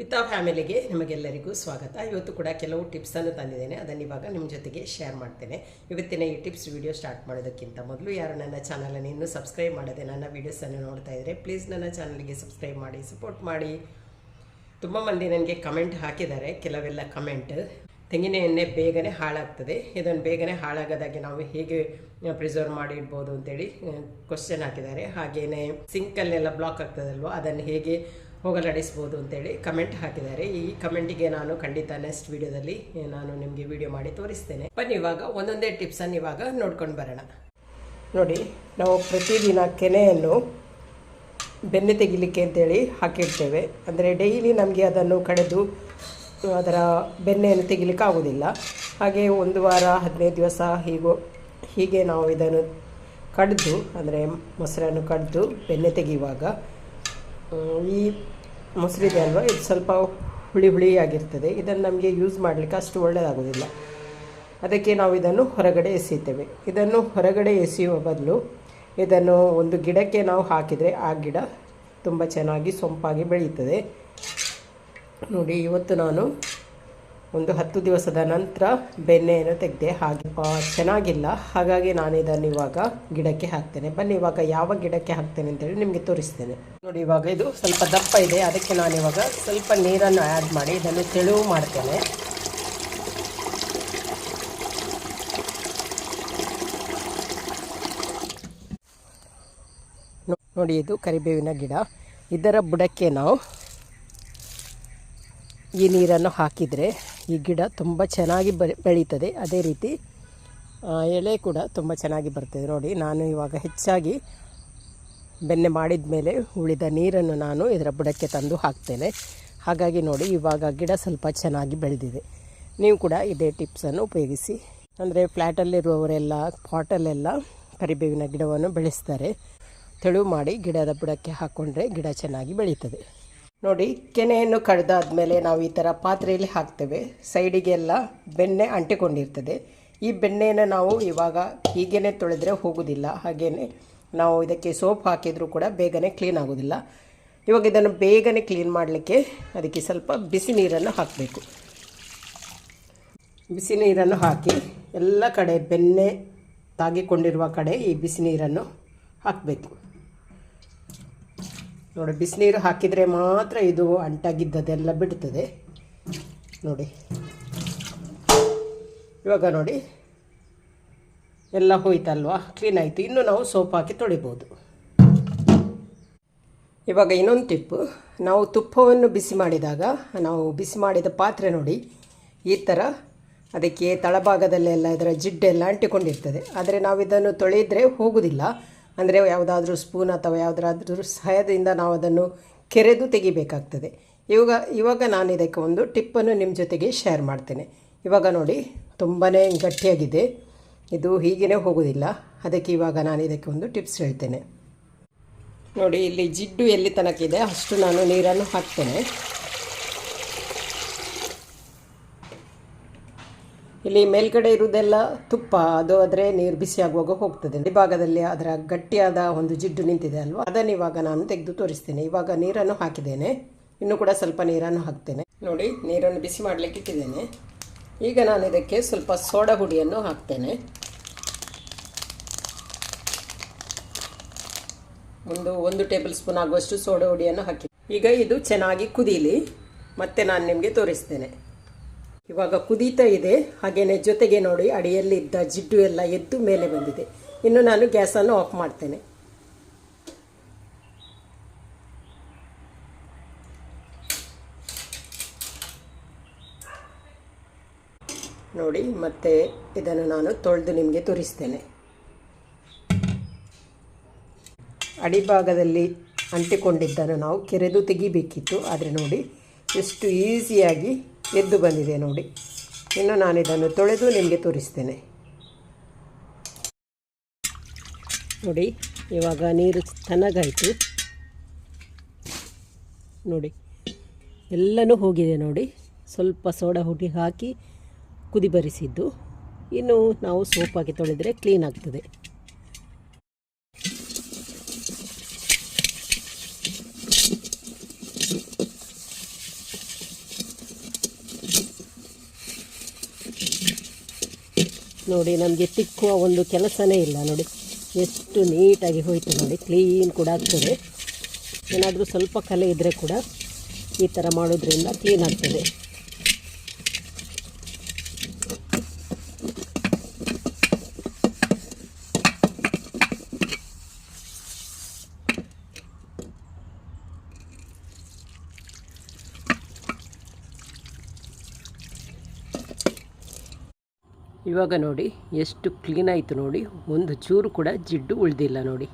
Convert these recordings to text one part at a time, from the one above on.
ವಿತಾ ಫ್ಯಾಮಿಲಿಗೆ ನಿಮಗೆಲ್ಲರಿಗೂ ಸ್ವಾಗತ. ಇವತ್ತು ಕೂಡ ಕೆಲವು ಟಿಪ್ಸನ್ನು ತಂದಿದ್ದೇನೆ. ಅದನ್ನು ಇವಾಗ ನಿಮ್ಮ ಜೊತೆಗೆ ಶೇರ್ ಮಾಡ್ತೇನೆ. ಇವತ್ತಿನ ಈ ಟಿಪ್ಸ್ ವಿಡಿಯೋ ಸ್ಟಾರ್ಟ್ ಮಾಡೋದಕ್ಕಿಂತ ಮೊದಲು ಯಾರು ನನ್ನ ಚಾನಲನ್ನು ಇನ್ನೂ ಸಬ್ಸ್ಕ್ರೈಬ್ ಮಾಡದೆ ನನ್ನ ವೀಡಿಯೋಸನ್ನು ನೋಡ್ತಾ ಇದ್ದರೆ ಪ್ಲೀಸ್ ನನ್ನ ಚಾನಲ್ಗೆ ಸಬ್ಸ್ಕ್ರೈಬ್ ಮಾಡಿ ಸಪೋರ್ಟ್ ಮಾಡಿ. ತುಂಬ ಮಂದಿ ನನಗೆ ಕಮೆಂಟ್ ಹಾಕಿದ್ದಾರೆ. ಕೆಲವೆಲ್ಲ ಕಮೆಂಟ್ ತೆಂಗಿನ ಎಣ್ಣೆ ಬೇಗನೆ ಹಾಳಾಗ್ತದೆ. ಇದನ್ನು ಬೇಗನೆ ಹಾಳಾಗದಾಗೆ ನಾವು ಹೇಗೆ ಪ್ರಿಸರ್ವ್ ಮಾಡಿ ಇಡ್ಬೋದು ಅಂತೇಳಿ ಕ್ವಶನ್ ಹಾಕಿದ್ದಾರೆ. ಹಾಗೆಯೇ ಸಿಂಕಲ್ಲೆಲ್ಲ ಬ್ಲಾಕ್ ಆಗ್ತದಲ್ವ? ಅದನ್ನು ಹೇಗೆ ಹೋಗಲಾಡಿಸ್ಬೋದು ಅಂತೇಳಿ ಕಮೆಂಟ್ ಹಾಕಿದ್ದಾರೆ. ಈ ಕಮೆಂಟಿಗೆ ನಾನು ಖಂಡಿತ ನೆಕ್ಸ್ಟ್ ವಿಡಿಯೋದಲ್ಲಿ ನಾನು ನಿಮಗೆ ವಿಡಿಯೋ ಮಾಡಿ ತೋರಿಸ್ತೇನೆ. ಬನ್ನಿ, ಇವಾಗ ಒಂದೊಂದೇ ಟಿಪ್ಸನ್ನು ಇವಾಗ ನೋಡ್ಕೊಂಡು ಬರೋಣ. ನೋಡಿ, ನಾವು ಪ್ರತಿದಿನ ಕೆನೆಯನ್ನು ಬೆನ್ನೆ ತೆಗಿಲಿಕ್ಕೆ ಅಂತೇಳಿ ಹಾಕಿಡ್ತೇವೆ ಅಂದರೆ ಡೈಲಿ ನಮಗೆ ಅದನ್ನು ಕಡೆದು, ಅದರ ಬೆನ್ನೆಯನ್ನು ತೆಗಿಲಿಕ್ಕೆ ಆಗೋದಿಲ್ಲ. ಹಾಗೆ ಒಂದು ವಾರ, ಹದಿನೈದು ದಿವಸ ಹೀಗೋ, ಹೀಗೆ ನಾವು ಇದನ್ನು ಕಡಿದು, ಅಂದರೆ ಮೊಸರನ್ನು ಕಡಿದು ಬೆನ್ನೆ ತೆಗೆಯುವಾಗ ಈ ಮೊಸರಿದೆ ಅಲ್ವಾ, ಇದು ಸ್ವಲ್ಪ ಹುಳಿ ಹುಳಿಯಾಗಿರ್ತದೆ. ಇದನ್ನು ನಮಗೆ ಯೂಸ್ ಮಾಡಲಿಕ್ಕೆ ಅಷ್ಟು ಒಳ್ಳೆಯದಾಗೋದಿಲ್ಲ ಅದಕ್ಕೆ ನಾವು ಇದನ್ನು ಹೊರಗಡೆ ಎಸೆಯುತ್ತೇವೆ ಇದನ್ನು ಹೊರಗಡೆ ಎಸೆಯುವ ಬದಲು ಇದನ್ನು ಒಂದು ಗಿಡಕ್ಕೆ ನಾವು ಹಾಕಿದರೆ ಆ ಗಿಡ ತುಂಬ ಚೆನ್ನಾಗಿ ಸೊಂಪಾಗಿ ಬೆಳೆಯುತ್ತದೆ ನೋಡಿ, ಇವತ್ತು ನಾನು ಒಂದು ಹತ್ತು ದಿವಸದ ನಂತರ ಬೆಣ್ಣೆಯನ್ನು ತೆಗೆದೆ ಹಾಗೆ ಚೆನ್ನಾಗಿಲ್ಲ. ಹಾಗಾಗಿ ನಾನು ಇದನ್ನು ಇವಾಗ ಗಿಡಕ್ಕೆ ಹಾಕ್ತೇನೆ. ಬನ್ನಿ, ಇವಾಗ ಯಾವ ಗಿಡಕ್ಕೆ ಹಾಕ್ತೇನೆ ಅಂತೇಳಿ ನಿಮಗೆ ತೋರಿಸ್ತೇನೆ. ನೋಡಿ, ಇವಾಗ ಇದು ಸ್ವಲ್ಪ ದಪ್ಪ ಇದೆ. ಅದಕ್ಕೆ ನಾನು ಇವಾಗ ಸ್ವಲ್ಪ ನೀರನ್ನು ಆ್ಯಡ್ ಮಾಡಿ ಇದನ್ನು ತೆಳುವು ಮಾಡ್ತೇನೆ. ನೋಡಿ, ಇದು ಕರಿಬೇವಿನ ಗಿಡ. ಇದರ ಬುಡಕ್ಕೆ ನಾವು ಈ ನೀರನ್ನು ಹಾಕಿದರೆ ಈ ಗಿಡ ತುಂಬ ಚೆನ್ನಾಗಿ ಬೆಳೀತದೆ. ಅದೇ ರೀತಿ ಎಳೆ ಕೂಡ ತುಂಬ ಚೆನ್ನಾಗಿ ಬರ್ತದೆ. ನೋಡಿ, ನಾನು ಇವಾಗ ಹೆಚ್ಚಾಗಿ ಬೆಣ್ಣೆ ಮಾಡಿದ ಮೇಲೆ ಉಳಿದ ನೀರನ್ನು ನಾನು ಇದರ ಬುಡಕ್ಕೆ ತಂದು ಹಾಕ್ತೇನೆ. ಹಾಗಾಗಿ ನೋಡಿ, ಇವಾಗ ಗಿಡ ಸ್ವಲ್ಪ ಚೆನ್ನಾಗಿ ಬೆಳೆದಿದೆ. ನೀವು ಕೂಡ ಇದೇ ಟಿಪ್ಸನ್ನು ಉಪಯೋಗಿಸಿ. ಅಂದರೆ ಫ್ಲ್ಯಾಟಲ್ಲಿರುವವರೆಲ್ಲ ಪಾಟಲ್ಲೆಲ್ಲ ಕರಿಬೇವಿನ ಗಿಡವನ್ನು ಬೆಳೆಸ್ತಾರೆ. ತೆಳು ಮಾಡಿ ಗಿಡದ ಬುಡಕ್ಕೆ ಹಾಕ್ಕೊಂಡ್ರೆ ಗಿಡ ಚೆನ್ನಾಗಿ ಬೆಳೀತದೆ. ನೋಡಿ, ಕೆನೆಯನ್ನು ಕಡ್ದಾದ್ಮೇಲೆ ನಾವು ಈ ಥರ ಪಾತ್ರೆಯಲ್ಲಿ ಹಾಕ್ತೇವೆ. ಸೈಡಿಗೆಲ್ಲ ಬೆಣ್ಣೆ ಅಂಟಿಕೊಂಡಿರ್ತದೆ. ಈ ಬೆಣ್ಣೆಯನ್ನು ನಾವು ಇವಾಗ ಹೀಗೇ ತೊಳೆದ್ರೆ ಹೋಗೋದಿಲ್ಲ. ಹಾಗೆಯೇ ನಾವು ಇದಕ್ಕೆ ಸೋಪ್ ಹಾಕಿದರೂ ಕೂಡ ಬೇಗನೆ ಕ್ಲೀನ್ ಆಗೋದಿಲ್ಲ. ಇವಾಗ ಇದನ್ನು ಬೇಗನೆ ಕ್ಲೀನ್ ಮಾಡಲಿಕ್ಕೆ ಅದಕ್ಕೆ ಸ್ವಲ್ಪ ಬಿಸಿ ನೀರನ್ನು ಹಾಕಬೇಕು. ಬಿಸಿ ನೀರನ್ನು ಹಾಕಿ ಎಲ್ಲ ಕಡೆ ಬೆಣ್ಣೆ ತಾಗಿಕೊಂಡಿರುವ ಕಡೆ ಈ ಬಿಸಿ ನೀರನ್ನು ಹಾಕಬೇಕು. ನೋಡಿ, ಬಿಸಿನೀರು ಹಾಕಿದರೆ ಮಾತ್ರ ಇದು ಅಂಟಾಗಿದ್ದದೆಲ್ಲ ಬಿಡ್ತದೆ. ನೋಡಿ. ಇವಾಗ ನೋಡಿ. ಎಲ್ಲ ಹೋಯ್ತಲ್ವಾ? ಕ್ಲೀನ್ ಆಯಿತು. ಇನ್ನು ನಾವು ಸೋಪ್ ಹಾಕಿ ತೊಳಿಬೋದು. ಇವಾಗ ಇನ್ನೊಂದು ಟಿಪ್ ನಾವು ತುಪ್ಪವನ್ನು ಬಿಸಿ ಮಾಡಿದಾಗ, ನಾವು ಬಿಸಿ ಮಾಡಿದ ಪಾತ್ರೆ ನೋಡಿ, ಈ ಥರ ಅದಕ್ಕೆ ತಳಭಾಗದಲ್ಲೆಲ್ಲ ಇದರ ಜಿಡ್ಡೆಲ್ಲ ಅಂಟಿಕೊಂಡಿರ್ತದೆ. ಆದರೆ ನಾವು ಇದನ್ನು ತೊಳೆಯಿದ್ರೆ ಹೋಗುವುದಿಲ್ಲ ಅಂದರೆ ಯಾವುದಾದ್ರೂ ಸ್ಪೂನ್ ಅಥವಾ ಯಾವುದಾದ್ರೂ ಸಹಾಯದಿಂದ ನಾವು ಅದನ್ನು ಕೆರೆದು ತೆಗಿಬೇಕಾಗ್ತದೆ. ಇವಾಗ ಇವಾಗ ನಾನು ಇದಕ್ಕೆ ಒಂದು ಟಿಪ್ಪನ್ನು ನಿಮ್ಮ ಜೊತೆಗೆ ಶೇರ್ ಮಾಡ್ತೇನೆ. ಇವಾಗ ನೋಡಿ ತುಂಬಾ ಗಟ್ಟಿಯಾಗಿದೆ. ಇದು ಹೀಗೇ ಹೋಗೋದಿಲ್ಲ. ಅದಕ್ಕೆ ಇವಾಗ ನಾನು ಇದಕ್ಕೆ ಒಂದು ಟಿಪ್ಸ್ ಹೇಳ್ತೇನೆ. ನೋಡಿ, ಇಲ್ಲಿ ಜಿಡ್ಡು ಎಲ್ಲಿ ತನಕ ಇದೆ ಅಷ್ಟು ನಾನು ನೀರನ್ನು ಹಾಕ್ತೇನೆ. ಇಲ್ಲಿ ಮೇಲ್ಗಡೆ ಇರುವುದೆಲ್ಲ ತುಪ್ಪ, ಅದು ಆದರೆ ನೀರು ಬಿಸಿ ಆಗುವಾಗ ಹೋಗ್ತದೆ. ಈ ಭಾಗದಲ್ಲಿ ಅದರ ಗಟ್ಟಿಯಾದ ಒಂದು ಜಿಡ್ಡು ನಿಂತಿದೆ ಅಲ್ವಾ? ಅದನ್ನು ಇವಾಗ ನಾನು ತೆಗೆದು ತೋರಿಸ್ತೇನೆ. ಇವಾಗ ನೀರನ್ನು ಹಾಕಿದ್ದೇನೆ. ಇನ್ನು ಕೂಡ ಸ್ವಲ್ಪ ನೀರನ್ನು ಹಾಕ್ತೇನೆ. ನೋಡಿ, ನೀರನ್ನು ಬಿಸಿ ಮಾಡಲಿಕ್ಕೆ ಇಟ್ಟಿದ್ದೇನೆ. ಈಗ ನಾನು ಇದಕ್ಕೆ ಸ್ವಲ್ಪ ಸೋಡಾ ಹುಡಿಯನ್ನು ಹಾಕ್ತೇನೆ. ಒಂದು ಒಂದು ಟೇಬಲ್ ಸ್ಪೂನ್ ಆಗುವಷ್ಟು ಸೋಡಾ ಹುಡಿಯನ್ನು ಹಾಕಿ. ಈಗ ಇದು ಚೆನ್ನಾಗಿ ಕುದೀಲಿ. ಮತ್ತೆ ನಾನು ನಿಮಗೆ ತೋರಿಸ್ತೇನೆ. ಇವಾಗ ಕುದೀತಾ ಇದೆ. ಹಾಗೆಯೇ ಜೊತೆಗೆ ನೋಡಿ ಅಡಿಯಲ್ಲಿ ಇದ್ದ ಜಿಡ್ಡು ಎಲ್ಲ ಎದ್ದು ಮೇಲೆ ಬಂದಿದೆ. ಇನ್ನು ನಾನು ಗ್ಯಾಸನ್ನು ಆಫ್ ಮಾಡ್ತೇನೆ. ನೋಡಿ, ಮತ್ತೆ ಇದನ್ನು ನಾನು ತೊಳೆದು ನಿಮಗೆ ತೋರಿಸ್ತೇನೆ. ಅಡಿಭಾಗದಲ್ಲಿ ಅಂಟಿಕೊಂಡಿದ್ದನ್ನು ನಾವು ಕೆರೆದು ತೆಗಿಬೇಕಿತ್ತು. ಆದರೆ ನೋಡಿ, ಎಷ್ಟು ಈಸಿಯಾಗಿ ಎದ್ದು ಬಂದಿದೆ ನೋಡಿ. ಇನ್ನು ನಾನು ಇದನ್ನು ತೊಳೆದು ನಿಮಗೆ ತೋರಿಸ್ತೇನೆ. ನೋಡಿ, ಇವಾಗ ನೀರು ತನಗಾಯಿತು. ನೋಡಿ, ಎಲ್ಲನೂ ಹೋಗಿದೆ ನೋಡಿ. ಸ್ವಲ್ಪ ಸೋಡಾ ಹುಡಿ ಹಾಕಿ ಕುದಿ ಬರಿಸಿದ್ದು. ಇನ್ನು ನಾವು ಸೋಪಾಗಿ ತೊಳೆದರೆ ಕ್ಲೀನ್ ಆಗ್ತದೆ. ನೋಡಿ, ನಮಗೆ ತಿಕ್ಕುವ ಒಂದು ಕೆಲಸನೇ ಇಲ್ಲ ನೋಡಿ. ಎಷ್ಟು ನೀಟಾಗಿ ಹೋಯಿತು ನೋಡಿ, ಕ್ಲೀನ್ ಕೂಡ ಆಗ್ತದೆ. ಏನಾದರೂ ಸ್ವಲ್ಪ ಕಲೆ ಇದ್ದರೆ ಕೂಡ ಈ ಥರ ಮಾಡೋದ್ರಿಂದ ಕ್ಲೀನ್ ಆಗ್ತದೆ. ಇವಾಗ ನೋಡಿ, ಎಷ್ಟು ಕ್ಲೀನ್ ಆಯಿತು ನೋಡಿ. ಒಂದು ಚೂರು ಕೂಡ ಜಿಡ್ಡು ಉಳಿದಿಲ್ಲ ನೋಡಿ.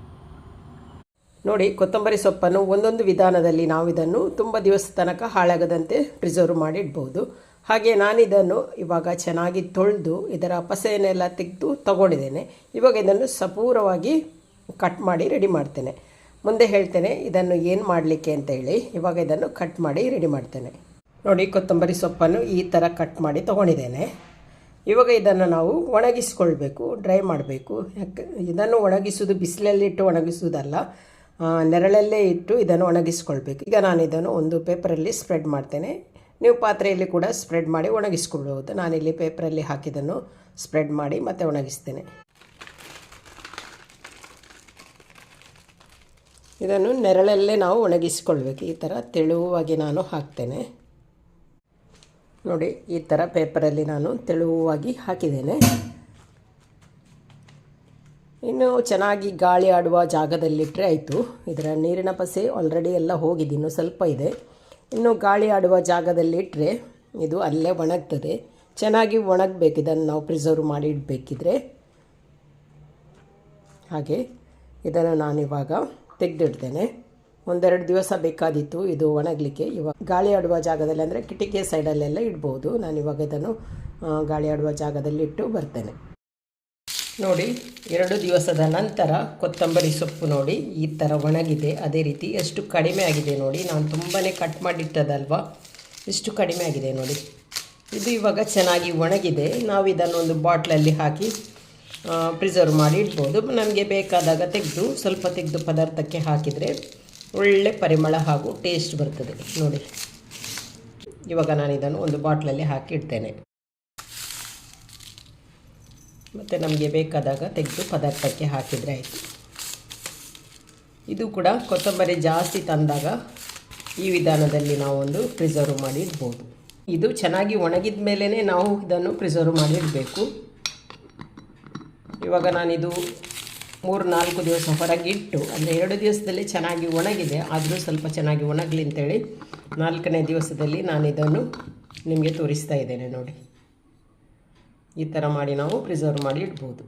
ನೋಡಿ, ಕೊತ್ತಂಬರಿ ಸೊಪ್ಪನ್ನು ಒಂದೊಂದು ವಿಧಾನದಲ್ಲಿ ನಾವು ಇದನ್ನು ತುಂಬ ದಿವಸ ತನಕ ಹಾಳಾಗದಂತೆ ಪ್ರಿಸರ್ವ್ ಮಾಡಿ ಇಡ್ಬೋದು ಹಾಗೆ ನಾನಿದನ್ನು ಇವಾಗ ಚೆನ್ನಾಗಿ ತೊಳೆದು, ಇದರ ಪಸೆಯನ್ನೆಲ್ಲ ತೆಗೆದು ತಗೊಂಡಿದ್ದೇನೆ. ಇವಾಗ ಇದನ್ನು ಸಪೂರವಾಗಿ ಕಟ್ ಮಾಡಿ ರೆಡಿ ಮಾಡ್ತೇನೆ. ಮುಂದೆ ಹೇಳ್ತೇನೆ, ಇದನ್ನು ಏನು ಮಾಡಲಿಕ್ಕೆ ಅಂತ ಹೇಳಿ. ಇವಾಗ ಇದನ್ನು ಕಟ್ ಮಾಡಿ ರೆಡಿ ಮಾಡ್ತೇನೆ. ನೋಡಿ, ಕೊತ್ತಂಬರಿ ಸೊಪ್ಪನ್ನು ಈ ಥರ ಕಟ್ ಮಾಡಿ ತೊಗೊಂಡಿದ್ದೇನೆ. ಇವಾಗ ಇದನ್ನು ನಾವು ಒಣಗಿಸ್ಕೊಳ್ಬೇಕು ಡ್ರೈ ಮಾಡಬೇಕು. ಯಾಕೆ ಇದನ್ನು ಒಣಗಿಸೋದು ಬಿಸಿಲಲ್ಲಿಟ್ಟು ಒಣಗಿಸುವುದಲ್ಲ ನೆರಳಲ್ಲೇ ಇಟ್ಟು ಇದನ್ನು ಒಣಗಿಸ್ಕೊಳ್ಬೇಕು. ಈಗ ನಾನು ಇದನ್ನು ಒಂದು ಪೇಪರಲ್ಲಿ ಸ್ಪ್ರೆಡ್ ಮಾಡ್ತೇನೆ. ನೀವು ಪಾತ್ರೆಯಲ್ಲಿ ಕೂಡ ಸ್ಪ್ರೆಡ್ ಮಾಡಿ ಒಣಗಿಸ್ಕೊಳ್ಬೋದು ನಾನಿಲ್ಲಿ ಪೇಪರಲ್ಲಿ ಹಾಕಿದನ್ನು ಸ್ಪ್ರೆಡ್ ಮಾಡಿ ಮತ್ತೆ ಒಣಗಿಸ್ತೇನೆ. ಇದನ್ನು ನೆರಳಲ್ಲೇ ನಾವು ಒಣಗಿಸ್ಕೊಳ್ಬೇಕು. ಈ ಥರ ತೆಳುವಾಗಿ ನಾನು ಹಾಕ್ತೇನೆ. ನೋಡಿ, ಈ ಥರ ಪೇಪರಲ್ಲಿ ನಾನು ತೆಳುವಾಗಿ ಹಾಕಿದ್ದೇನೆ. ಇನ್ನು ಚೆನ್ನಾಗಿ ಗಾಳಿ ಆಡುವ ಜಾಗದಲ್ಲಿಟ್ಟರೆ ಆಯಿತು. ಇದರ ನೀರಿನ ಪಸೆ ಆಲ್ರೆಡಿ ಎಲ್ಲ ಹೋಗಿದೆ, ಇನ್ನು ಸ್ವಲ್ಪ ಇದೆ. ಇನ್ನು ಗಾಳಿ ಆಡುವ ಜಾಗದಲ್ಲಿಟ್ಟರೆ ಇದು ಅಲ್ಲೇ ಒಣಗ್ತದೆ. ಚೆನ್ನಾಗಿ ಒಣಗಬೇಕು, ಇದನ್ನು ನಾವು ಪ್ರಿಸರ್ವ್ ಮಾಡಿ ಇಡಬೇಕಿದ್ರೆ. ಹಾಗೆ ಇದನ್ನು ನಾನಿವಾಗ ತೆಗೆದಿಡ್ತೇನೆ. ಒಂದೆರಡು ದಿವಸ ಬೇಕಾದಿತ್ತು ಇದು ಒಣಗಲಿಕ್ಕೆ. ಇವಾಗ ಗಾಳಿ ಆಡುವ ಜಾಗದಲ್ಲಿ ಅಂದರೆ ಕಿಟಕಿ ಸೈಡಲ್ಲೆಲ್ಲ ಇಡ್ಬೋದು. ನಾನು ಇವಾಗ ಇದನ್ನು ಗಾಳಿ ಆಡುವ ಜಾಗದಲ್ಲಿ ಇಟ್ಟು ಬರ್ತೇನೆ. ನೋಡಿ, ಎರಡು ದಿವಸದ ನಂತರ ಕೊತ್ತಂಬರಿ ಸೊಪ್ಪು ನೋಡಿ, ಈ ಥರ ಒಣಗಿದೆ. ಅದೇ ರೀತಿ ಎಷ್ಟು ಕಡಿಮೆ ಆಗಿದೆ ನೋಡಿ. ನಾನು ತುಂಬಾ ಕಟ್ ಮಾಡಿಟ್ಟದಲ್ವಾ? ಎಷ್ಟು ಕಡಿಮೆ ಆಗಿದೆ ನೋಡಿ. ಇದು ಇವಾಗ ಚೆನ್ನಾಗಿ ಒಣಗಿದೆ. ನಾವು ಇದನ್ನು ಒಂದು ಬಾಟ್ಲಲ್ಲಿ ಹಾಕಿ ಪ್ರಿಸರ್ವ್ ಮಾಡಿ ಇಡ್ಬೋದು. ನಮಗೆ ಬೇಕಾದಾಗ ತೆಗೆದು, ಸ್ವಲ್ಪ ತೆಗೆದು ಪದಾರ್ಥಕ್ಕೆ ಹಾಕಿದರೆ ಒಳ್ಳೆ ಪರಿಮಳ ಹಾಗೂ ಟೇಸ್ಟ್ ಬರ್ತದೆ. ನೋಡಿ. ಇವಾಗ ನಾನು ಇದನ್ನು ಒಂದು ಬಾಟ್ಲಲ್ಲಿ ಹಾಕಿ ಇಡ್ತೇನೆ ಮತ್ತು ನಮಗೆ ಬೇಕಾದಾಗ ತೆಗೆದು ಪದಾರ್ಥಕ್ಕೆ ಹಾಕಿದರೆ ಆಯಿತು. ಇದು ಕೂಡ ಕೊತ್ತಂಬರಿ ಜಾಸ್ತಿ ತಂದಾಗ ಈ ವಿಧಾನದಲ್ಲಿ ನಾವೊಂದು ಪ್ರಿಸರ್ವ್ ಮಾಡಿ ಇಡ್ಬೋದು ಇದು ಚೆನ್ನಾಗಿ ಒಣಗಿದ ಮೇಲೇ ನಾವು ಇದನ್ನು ಪ್ರಿಸರ್ವ್ ಮಾಡಿ ಇಡಬೇಕು ಇವಾಗ ನಾನಿದು ಮೂರು ನಾಲ್ಕು ದಿವಸ ಹೊರಗಿಟ್ಟು, ಅಂದರೆ ಎರಡು ದಿವಸದಲ್ಲಿ ಚೆನ್ನಾಗಿ ಒಣಗಿದೆ, ಆದರೂ ಸ್ವಲ್ಪ ಚೆನ್ನಾಗಿ ಒಣಗಲಿ ಅಂತೇಳಿ ನಾಲ್ಕನೇ ದಿವಸದಲ್ಲಿ ನಾನು ಇದನ್ನು ನಿಮಗೆ ತೋರಿಸ್ತಾ ಇದ್ದೇನೆ ನೋಡಿ. ಈ ಥರ ಮಾಡಿ ನಾವು ಪ್ರಿಸರ್ವ್ ಮಾಡಿ ಇಡ್ಬೋದು.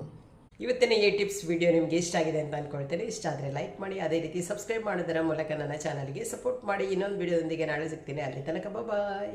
ಇವತ್ತಿನ ಈ ಟಿಪ್ಸ್ ವಿಡಿಯೋ ನಿಮಗೆ ಇಷ್ಟ ಆಗಿದೆ ಅಂತ ಅಂದ್ಕೊಳ್ತೇನೆ ಇಷ್ಟ ಆದರೆ ಲೈಕ್ ಮಾಡಿ, ಅದೇ ರೀತಿ ಸಬ್ಸ್ಕ್ರೈಬ್ ಮಾಡೋದರ ಮೂಲಕ ನನ್ನ ಚಾನಲ್ಗೆ ಸಪೋರ್ಟ್ ಮಾಡಿ. ಇನ್ನೊಂದು ವಿಡಿಯೋದೊಂದಿಗೆ ನಾಳೆ ಸಿಗ್ತೀನಿ. ಅಲ್ಲಿ ತನಕ ಬಾಯ್